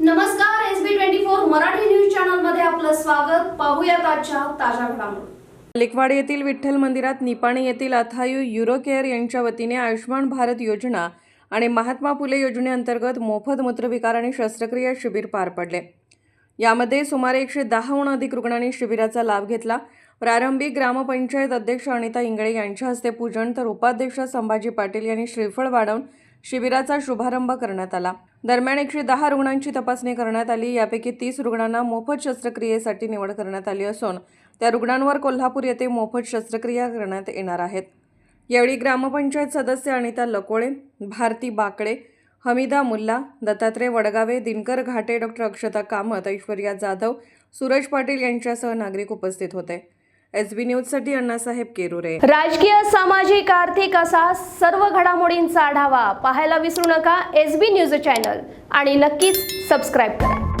नमस्कार S B twenty four Marathi news चॅनलमध्ये आपलं स्वागत. पाहूया आजच्या ताज्या घडामोडी. लेकवाड येथील विठ्ठल मंदिरात निपाणी येथील अथायू युरोकेअर यांच्या वतीने आयुष्मान भारत योजना आणि महात्मा फुले योजनेअंतर्गत मोफत मूत्रविकार आणि शस्त्रक्रिया शिबिर पार पडले. यामध्ये सुमारे एकशे दहाहून अधिक रुग्णांनी शिबिराचा लाभ घेतला. प्रारंभी ग्रामपंचायत अध्यक्ष अनिता इंगळे यांच्या हस्ते पूजन तर उपाध्यक्ष संभाजी पाटील यांनी श्रीफळ वाढवून शिबिराचा शुभारंभ करण्यात आला. दरम्यान एकशे दहा रुग्णांची तपासणी करण्यात आली. यापैकी तीस रुग्णांना मोफत शस्त्रक्रियेसाठी निवड करण्यात आली असून त्या रुग्णांवर कोल्हापूर येथे मोफत शस्त्रक्रिया करण्यात येणार आहेत. यावेळी ग्रामपंचायत सदस्य अनिता लकोळे भारती बाकडे हमीदा मुल्ला दत्तात्रय वडगावे दिनकर घाटे डॉक्टर अक्षता कामत ऐश्वर्या जाधव सूरज पाटील यांच्यासह नागरिक उपस्थित होते. एस बी न्यूजसाठी अण्णासाहेब केरुरे. राजकीय सामाजिक आर्थिक असा सर्व घडामोडींचा आढावा पाहायला विसरू नका एस बी न्यूज चॅनल आणि नक्कीच सबस्क्राईब करा.